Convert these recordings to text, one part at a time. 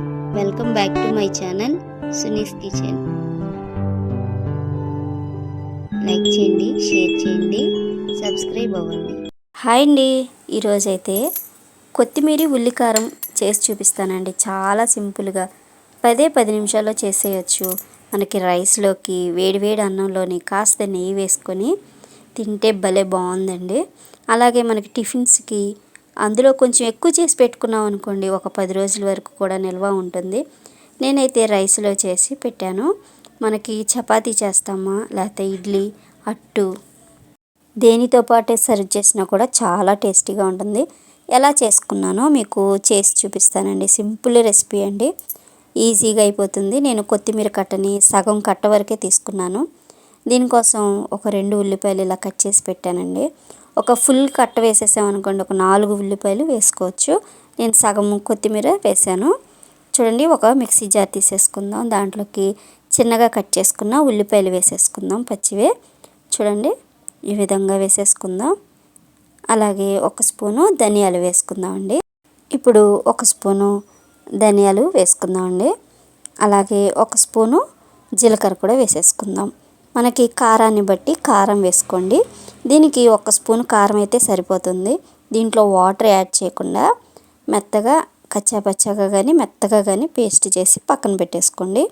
Welcome back to my channel Sunis kitchen like చేయండి share చేయండి subscribe అవ్వండి. Hi అండి ఈరోజైతే కొత్తిమీర ఉల్లికారం చేసి చూపిస్తానండి. చాలా సింపుల్గా పదే పది నిమిషాల్లో చేసేయచ్చు. మనకి రైస్లోకి వేడివేడి అన్నంలోని కాస్త నెయ్యి వేసుకొని తింటే భలే బాగుందండి. అలాగే మనకి టిఫిన్స్కి అందులో కొంచెం ఎక్కువ చేసి పెట్టుకున్నాం అనుకోండి ఒక పది రోజుల వరకు కూడా నిల్వ ఉంటుంది. నేనైతే రైస్లో చేసి పెట్టాను. మనకి చపాతీ చేస్తామా లేకపోతే ఇడ్లీ అట్టు దేనితో పాటే సర్వ్ చేసినా కూడా చాలా టేస్టీగా ఉంటుంది. ఎలా చేసుకున్నానో మీకు చేసి చూపిస్తానండి. సింపుల్ రెసిపీ అండి. ఈజీగా అయిపోతుంది. నేను కొత్తిమీర కట్టని సగం కట్ట వరకే తీసుకున్నాను. దీనికోసం ఒక రెండు ఉల్లిపాయలు ఇలా కట్ చేసి పెట్టానండి. ఒక ఫుల్ కట్ట వేసేసామనుకోండి ఒక నాలుగు ఉల్లిపాయలు వేసుకోవచ్చు. నేను సగం కొత్తిమీర వేసాను. చూడండి ఒక మిక్సీ జార్ తీసేసుకుందాం. దాంట్లోకి చిన్నగా కట్ చేసుకున్న ఉల్లిపాయలు వేసేసుకుందాం. పచ్చివే చూడండి ఈ విధంగా వేసేసుకుందాం. అలాగే ఒక స్పూను ధనియాలు వేసుకుందామండి. ఇప్పుడు ఒక స్పూను ధనియాలు వేసుకుందామండి. అలాగే ఒక స్పూను జీలకర్ర కూడా వేసేసుకుందాం. మనకి కారాన్ని బట్టి కారం వేసుకోండి. దీనికి ఒక స్పూన్ కారం అయితే సరిపోతుంది. దీంట్లో వాటర్ యాడ్ చేయకుండా మెత్తగా కచ్చాపచ్చాగా కానీ మెత్తగా కానీ పేస్ట్ చేసి పక్కన పెట్టేసుకోండి.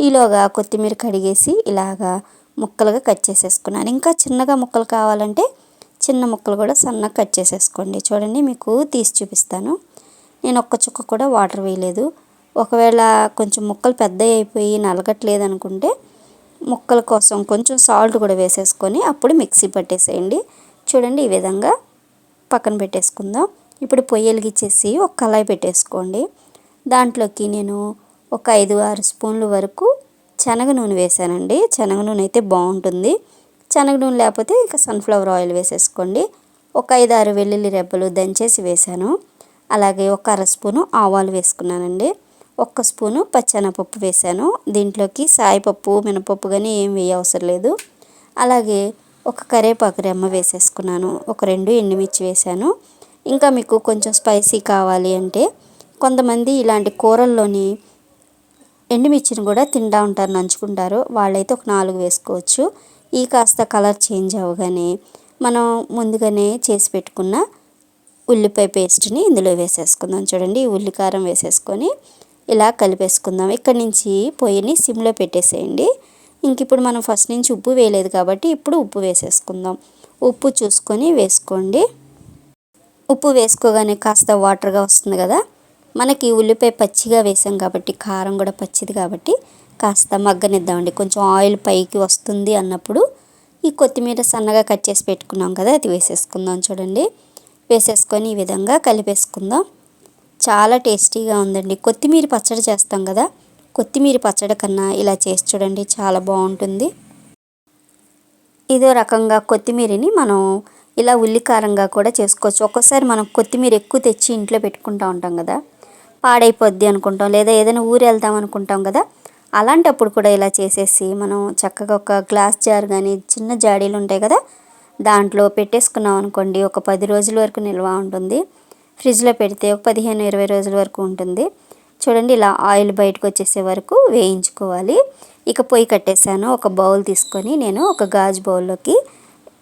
ఈలోగా కొత్తిమీర కడిగేసి ఇలాగా ముక్కలుగా కట్ చేసేసుకున్నాను. ఇంకా చిన్నగా ముక్కలు కావాలంటే చిన్న ముక్కలు కూడా సన్నగా కట్ చేసేసుకోండి. చూడండి మీకు తీసి చూపిస్తాను. నేను ఒక్క చుక్క కూడా వాటర్ వేయలేదు. ఒకవేళ కొంచెం ముక్కలు పెద్దవి అయిపోయి నలగట్లేదు అనుకుంటే ముక్కల కోసం కొంచెం సాల్ట్ కూడా వేసేసుకొని అప్పుడు మిక్సీ పట్టేసేయండి. చూడండి ఈ విధంగా పక్కన పెట్టేసుకుందాం. ఇప్పుడు పొయ్యి వెలిగించేసి ఒక కళాయి పెట్టేసుకోండి. దాంట్లోకి నేను ఒక ఐదు ఆరు స్పూన్ల వరకు శనగ నూనె వేసానండి శనగ నూనె అయితే బాగుంటుంది. శనగ నూనె లేకపోతే ఇక సన్ఫ్లవర్ ఆయిల్ వేసేసుకోండి. ఒక ఐదు ఆరు వెల్లుల్లి రెబ్బలు దంచేసి వేసాను అలాగే ఒక అర స్పూను ఆవాలు వేసుకున్నానండి. ఒక్క స్పూను పచ్చెనపప్పు వేసాను దీంట్లోకి సాయిపప్పు మినపప్పు కానీ ఏం వేయ అవసరం లేదు. అలాగే ఒక కరేపాకు రెమ్మ వేసేసుకున్నాను. ఒక రెండు ఎండుమిర్చి వేసాను ఇంకా మీకు కొంచెం స్పైసీ కావాలి అంటే కొంతమంది ఇలాంటి కూరల్లోని ఎండుమిర్చిని కూడా తింటా ఉంటారు నంచుకుంటారు. వాళ్ళైతే ఒక నాలుగు వేసుకోవచ్చు. ఈ కాస్త కలర్ చేంజ్ అవ్వగానే మనం ముందుగానే చేసి పెట్టుకున్న ఉల్లిపాయ పేస్ట్ని ఇందులో వేసేసుకుందాం. చూడండి ఉల్లికారం వేసేసుకొని ఇలా కలిపేసుకుందాం. ఇక్కడి నుంచి పొయ్యిని సిమ్లో పెట్టేసేయండి. ఇంక ఇప్పుడు మనం ఫస్ట్ నుంచి ఉప్పు వేయలేదు కాబట్టి ఇప్పుడు ఉప్పు వేసేసుకుందాం. ఉప్పు చూసుకొని వేసుకోండి. ఉప్పు వేసుకోగానే కాస్త వాటర్గా వస్తుంది కదా. మనకి ఉల్లిపాయ పచ్చిగా వేసాం కాబట్టి కారం కూడా పచ్చిది కాబట్టి కాస్త మగ్గనిద్దామండి. కొంచెం ఆయిల్ పైకి వస్తుంది అన్నప్పుడు ఈ కొత్తిమీర సన్నగా కట్ చేసి పెట్టుకున్నాం కదా అది వేసేసుకుందాం చూడండి. వేసేసుకొని ఈ విధంగా కలిపేసుకుందాం. చాలా టేస్టీగా ఉందండి. కొత్తిమీర పచ్చడి చేస్తాం కదా కొత్తిమీర పచ్చడి కన్నా ఇలా చేసి చూడండి చాలా బాగుంటుంది. ఇదో రకంగా కొత్తిమీరని మనం ఇలా ఉల్లికారంగా కూడా చేసుకోవచ్చు. ఒక్కోసారి మనం కొత్తిమీర ఎక్కువ తెచ్చి ఇంట్లో పెట్టుకుంటూ ఉంటాం కదా పాడైపోద్ది అనుకుంటాం లేదా ఏదైనా ఊరు వెళ్దాం అనుకుంటాం కదా అలాంటప్పుడు కూడా ఇలా చేసేసి మనం చక్కగా ఒక గ్లాస్ జార్ కానీ చిన్న జాడీలు ఉంటాయి కదా దాంట్లో పెట్టేసుకున్నాం అనుకోండి ఒక పది రోజుల వరకు నిల్వ ఉంటుంది. ఫ్రిడ్జ్లో పెడితే ఒక పదిహేను ఇరవై రోజుల వరకు ఉంటుంది. చూడండి ఇలా ఆయిల్ బయటకు వచ్చేసే వరకు వేయించుకోవాలి. ఇక పొయ్యి కట్టేశాను. ఒక బౌల్ తీసుకొని నేను ఒక గాజు బౌల్లోకి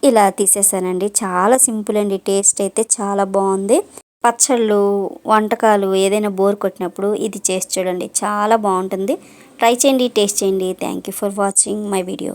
ఇలా తీసేసానండి. చాలా సింపుల్ అండి. టేస్ట్ అయితే చాలా బాగుంది. పచ్చళ్ళు వంటకాలు ఏదైనా బోర్ కొట్టినప్పుడు ఇది చేసి చూడండి. చాలా బాగుంటుంది. ట్రై చేయండి టేస్ట్ చేయండి. Thank you for watching my video